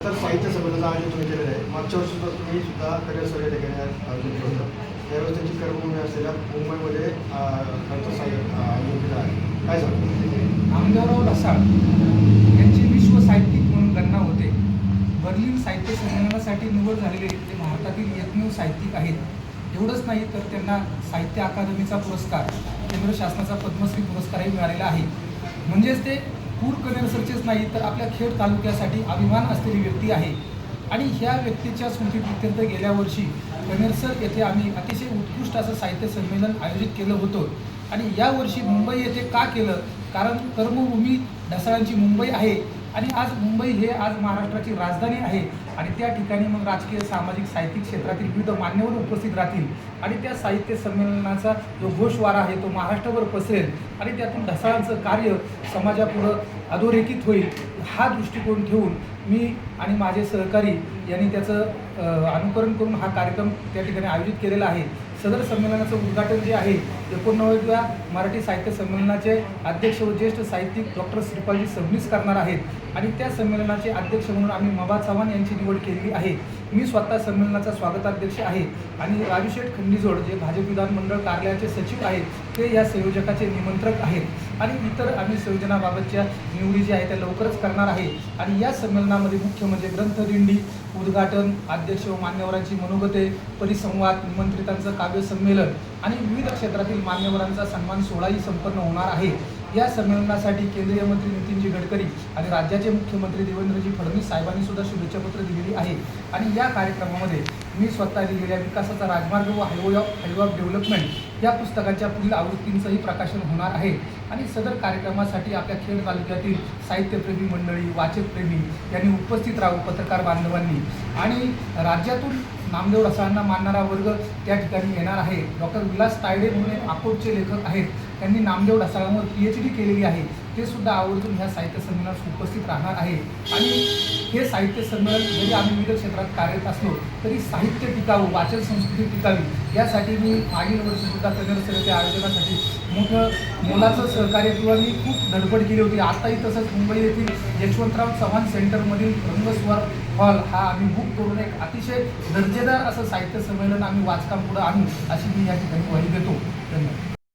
तर साहित्य संमेलनाचं आयोजन तुम्ही केलेलं आहे. मागच्या वर्षी सुद्धा तुम्ही सुद्धा करिअर सर्वे ठिकाणी आयोजन केलं होतं. त्यावेळेस त्यांची कर्मभूमी असलेल्या मुंबईमध्ये खर्च साहित्य आयोजन केलं आहे. काय सांगतो नामदेवराव ढसाळ यांची विश्व साहित्यिक म्हणून गणना होते. बर्लिन साहित्य संमेलनासाठी निवड झालेले ते भारतातील एकमेव साहित्यिक आहेत. एवढंच नाही तर त्यांना साहित्य अकादमीचा पुरस्कार केंद्र शासनाचा पद्मश्री पुरस्कारही मिळालेला आहे. म्हणजेच ते पूर कनेरसरचेच नाही तर आपल्या खेड तालुक्यासाठी अभिमान असलेली व्यक्ती आहे. आणि ह्या व्यक्तीच्या स्मृतीप्रित्यर्थ गेल्या वर्षी कनेरसर येथे आम्ही अतिशय उत्कृष्ट असं साहित्य संमेलन आयोजित केलं होतं. आणि यावर्षी मुंबई येथे का केलं? कारण कर्मभूमी ढसाळांची मुंबई आहे. आणि आज मुंबई हे आज महाराष्ट्राची राजधानी आहे. आणि त्या ठिकाणी मग राजकीय सामाजिक साहित्यिक क्षेत्रातील विविध मान्यवर उपस्थित राहतील. आणि त्या साहित्य संमेलनाचा जो घोषवारा आहे तो महाराष्ट्रभर पसरेल. आणि त्यातून ढसाळांचं कार्य समाजापुढं अधोरेखित होईल हा दृष्टिकोन ठेवून मी आणि माझे सहकारी यांनी त्याचं अनुकरण करून हा कार्यक्रम त्या ठिकाणी आयोजित केलेला आहे. सदर संमेलनाचं उद्घाटन जे आहे एकोणनव्वदव्या मराठी साहित्य संमेलनाचे अध्यक्ष व ज्येष्ठ साहित्यिक डॉक्टर श्रीपालजी सबनीस करणार आहेत. आणि त्या संमेलनाचे अध्यक्ष म्हणून आम्ही मबा चव्हाण यांची निवड केलेली आहे. मी स्वतः संमेलनाचा स्वागताध्यक्ष आहे. आणि राजूशेठ खंडीजोड जे भाजप विधानमंडळ कार्यालयाचे सचिव आहेत ते या संयोजकाचे निमंत्रक आहेत. आणि इतर आम्ही संयोजनाबाबतच्या निवडी ज्या आहेत त्या लवकरच करणार आहे. आणि या संमेलनामध्ये मुख्य म्हणजे ग्रंथदिंडी उद्घाटन अध्यक्ष व मान्यवरांची मनोगते परिसंवाद निमंत्रितांचं काव्य संमेलन आणि विविध क्षेत्रातील मान्यवरांचा सन्मान सोहळाही संपन्न होणार आहे. या संमेलनासाठी केंद्रीय मंत्री नितीनजी गडकरी आणि राज्याचे मुख्यमंत्री देवेंद्रजी फडणवीस साहेबांनी सुद्धा शुभेच्छापत्र दिलेली आहे. आणि या कार्यक्रमामध्ये मी स्वतः लिहिलेल्या विकासाचा राजमार्ग व highway of highway of development या पुस्तकांच्या पुढील आवृत्तींचंही प्रकाशन होणार आहे. आणि सदर कार्यक्रमासाठी आपल्या खेड तालुक्यातील साहित्यप्रेमी मंडळी वाचकप्रेमी यांनी उपस्थित राहू पत्रकार बांधवांनी. आणि राज्यातून नामदेव रसाळांना मानणारा वर्ग त्या ठिकाणी येणार आहे. डॉक्टर विलास तायडे म्हणून अकोटचे लेखक आहेत. त्यांनी नामदेव रसाळांवर पी एच डी केलेली आहे. ते सुद्धा आवर्जून ह्या साहित्य संमेलनात उपस्थित राहणार आहे. आणि हे साहित्य संमेलन जरी आम्ही विविध क्षेत्रात कार्यरत असलो तरी साहित्य टिकावं वाचन संस्कृती टिकावी यासाठी मी मागील वर्षीसुद्धा आयोजनासाठी मोठं मोलाचं सहकार्य किंवा मी खूप धडपड केली होती. आताही तसंच मुंबई येथील यशवंतराव चव्हाण सेंटरमधील रंगस्वर हॉल हा आम्ही बुक करून एक अतिशय दर्जेदार असं साहित्य संमेलन आम्ही वाचकांपुढं आणू अशी मी या ठिकाणी ग्वाही देतो. धन्यवाद.